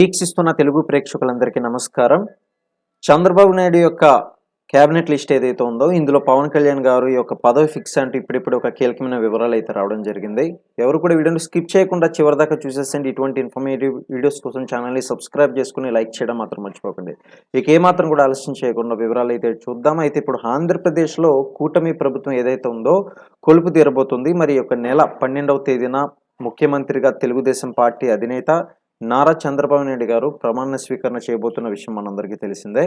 వీక్షిస్తున్న తెలుగు ప్రేక్షకులందరికీ నమస్కారం. చంద్రబాబు నాయుడు యొక్క క్యాబినెట్ లిస్ట్ ఏదైతే ఉందో ఇందులో పవన్ కళ్యాణ్ గారు ఈ యొక్క పదవి ఫిక్స్ అంటూ ఇప్పుడిప్పుడు ఒక కీలకమైన వివరాలు అయితే రావడం జరిగింది. ఎవరు కూడా వీడియోని స్కిప్ చేయకుండా చివరిదాకా చూసేసండి. ఇటువంటి ఇన్ఫర్మేటివ్ వీడియోస్ కోసం ఛానల్ని సబ్స్క్రైబ్ చేసుకుని లైక్ చేయడం మాత్రం మర్చిపోకండి. ఇక ఏమాత్రం కూడా ఆలస్యం చేయకుండా వివరాలు అయితే చూద్దాం. అయితే ఇప్పుడు ఆంధ్రప్రదేశ్లో కూటమి ప్రభుత్వం ఏదైతే ఉందో కొలుపు తీరబోతుంది. మరి ఒక యొక్క నెల పన్నెండవ తేదీన ముఖ్యమంత్రిగా తెలుగుదేశం పార్టీ అధినేత నారా చంద్రబాబు నాయుడు గారు ప్రమాణ స్వీకరణ చేయబోతున్న విషయం మనందరికీ తెలిసిందే.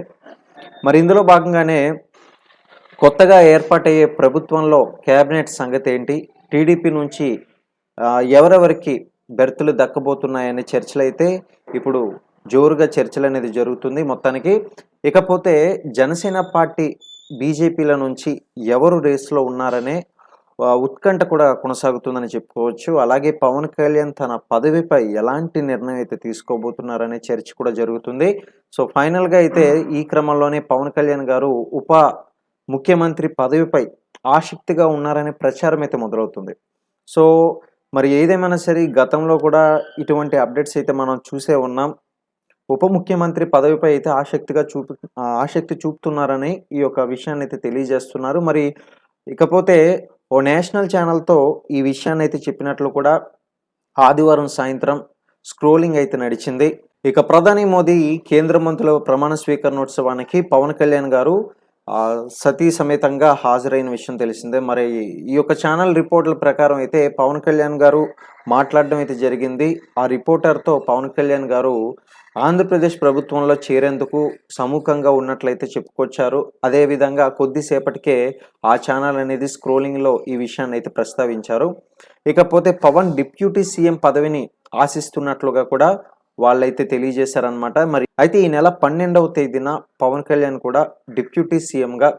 మరి ఇందులో భాగంగానే కొత్తగా ఏర్పాటయ్యే ప్రభుత్వంలో కేబినెట్ సంగతి ఏంటి? టీడీపీ నుంచి ఎవరెవరికి బెర్తులు దక్కబోతున్నాయనే చర్చలు అయితే ఇప్పుడు జోరుగా చర్చలు అనేది జరుగుతుంది మొత్తానికి. ఇకపోతే జనసేన పార్టీ బీజేపీల నుంచి ఎవరు రేస్లో ఉన్నారనే ఉత్కంఠ కూడా కొనసాగుతుందని చెప్పుకోవచ్చు. అలాగే పవన్ కళ్యాణ్ తన పదవిపై ఎలాంటి నిర్ణయం అయితే తీసుకోబోతున్నారనే చర్చ కూడా జరుగుతుంది. సో ఫైనల్గా అయితే ఈ క్రమంలోనే పవన్ కళ్యాణ్ గారు ఉప ముఖ్యమంత్రి పదవిపై ఆసక్తిగా ఉన్నారనే ప్రచారం అయితే మొదలవుతుంది. సో మరి ఏదేమైనా సరే గతంలో కూడా ఇటువంటి అప్డేట్స్ అయితే మనం చూసే ఉన్నాం. ఉప ముఖ్యమంత్రి పదవిపై అయితే ఆసక్తిగా చూపు ఆసక్తి చూపుతున్నారని ఈ యొక్క విషయాన్ని అయితే తెలియజేస్తున్నారు. మరి ఇకపోతే ఓ నేషనల్ ఛానల్తో ఈ విషయాన్ని అయితే చెప్పినట్లు కూడా ఆదివారం సాయంత్రం స్క్రోలింగ్ అయితే నడిచింది. ఇక ప్రధాని మోదీ కేంద్ర మంత్రుల ప్రమాణ స్వీకరణోత్సవానికి పవన్ కళ్యాణ్ గారు సతీ సమేతంగా హాజరైన విషయం తెలిసిందే. మరి ఈ యొక్క ఛానల్ రిపోర్ట్ల ప్రకారం అయితే పవన్ కళ్యాణ్ గారు మాట్లాడడం అయితే జరిగింది. ఆ రిపోర్టర్తో పవన్ కళ్యాణ్ గారు ఆంధ్రప్రదేశ్ ప్రభుత్వంలో చేరేందుకు సముఖంగా ఉన్నట్లయితే చెప్పుకొచ్చారు. అదేవిధంగా కొద్దిసేపటికే ఆ ఛానల్ అనేది స్క్రోలింగ్లో ఈ విషయాన్ని అయితే ప్రస్తావించారు. ఇకపోతే పవన్ డిప్యూటీ సీఎం పదవిని ఆశిస్తున్నట్లుగా కూడా వాళ్ళైతే తెలియజేశారనమాట మరి అయితే ఈ నెల పన్నెండవ తేదీన పవన్ కళ్యాణ్ కూడా డిప్యూటీ సీఎంగా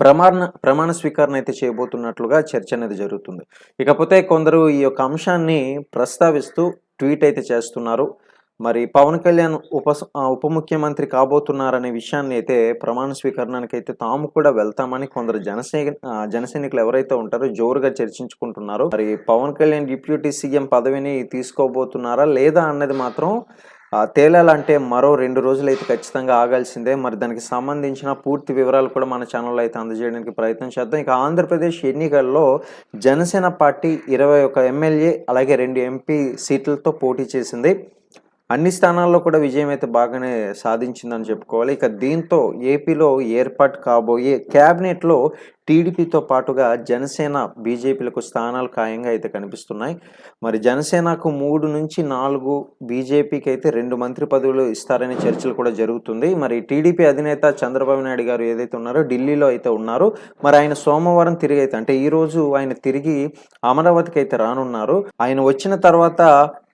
ప్రమాణ ప్రమాణ స్వీకరణ అయితే చేయబోతున్నట్లుగా చర్చ అనేది జరుగుతుంది. ఇకపోతే కొందరు ఈ యొక్క అంశాన్ని ప్రస్తావిస్తూ ట్వీట్ అయితే చేస్తున్నారు. మరి పవన్ కళ్యాణ్ ఉప ఉప ముఖ్యమంత్రి కాబోతున్నారనే విషయాన్ని అయితే ప్రమాణ స్వీకరణకి అయితే తాము కూడా వెళ్తామని కొందరు జనసే జనసైనికులు ఎవరైతే ఉంటారో జోరుగా చర్చించుకుంటున్నారు మరి పవన్ కళ్యాణ్ డిప్యూటీ సీఎం పదవిని తీసుకోబోతున్నారా లేదా అన్నది మాత్రం తేలాలంటే మరో రెండు రోజులు అయితే ఖచ్చితంగా ఆగాల్సిందే. మరి దానికి సంబంధించిన పూర్తి వివరాలు కూడా మన ఛానల్లో అయితే అందజేయడానికి ప్రయత్నం చేద్దాం. ఇక ఆంధ్రప్రదేశ్ ఎన్నికల్లో జనసేన పార్టీ ఇరవై ఒక ఎమ్మెల్యే అలాగే రెండు ఎంపీ సీట్లతో పోటీ చేసింది. అన్ని స్థానాల్లో కూడా విజయం అయితే బాగానే సాధించిందని చెప్పుకోవాలి. ఇక దీంతో ఏపీలో ఏర్పాటు కాబోయే క్యాబినెట్లో టీడీపీతో పాటుగా జనసేన బీజేపీలకు స్థానాలు ఖాయంగా అయితే కనిపిస్తున్నాయి. మరి జనసేనకు మూడు నుంచి నాలుగు బీజేపీకి అయితే రెండు మంత్రి పదవులు ఇస్తారనే చర్చలు కూడా జరుగుతుంది. మరి టీడీపీ అధినేత చంద్రబాబు నాయుడు గారు ఏదైతే ఉన్నారో ఢిల్లీలో అయితే ఉన్నారు. మరి ఆయన సోమవారం తిరిగి అయితే అంటే ఈరోజు ఆయన తిరిగి అమరావతికి అయితే రానున్నారు. ఆయన వచ్చిన తర్వాత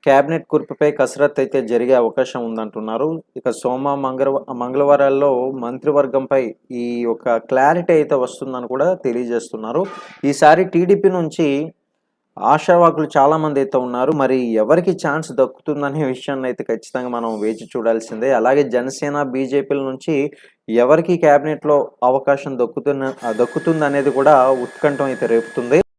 కేబినెట్ కూర్పుపై కసరత్తు అయితే జరిగే అవకాశం ఉందంటున్నారు. ఇక సోమ మంగళ మంగళవారాల్లో మంత్రివర్గంపై ఈ యొక్క క్లారిటీ అయితే వస్తుందని కూడా తెలియజేస్తున్నారు. ఈసారి టీడీపీ నుంచి ఆశావాకులు చాలా మంది అయితే ఉన్నారు. మరి ఎవరికి ఛాన్స్ దక్కుతుందనే విషయాన్ని అయితే ఖచ్చితంగా మనం వేచి చూడాల్సిందే. అలాగే జనసేన బీజేపీల నుంచి ఎవరికి క్యాబినెట్లో అవకాశం దక్కుతున్న దక్కుతుంది అనేది కూడా ఉత్కంఠం అయితే రేపుతుంది.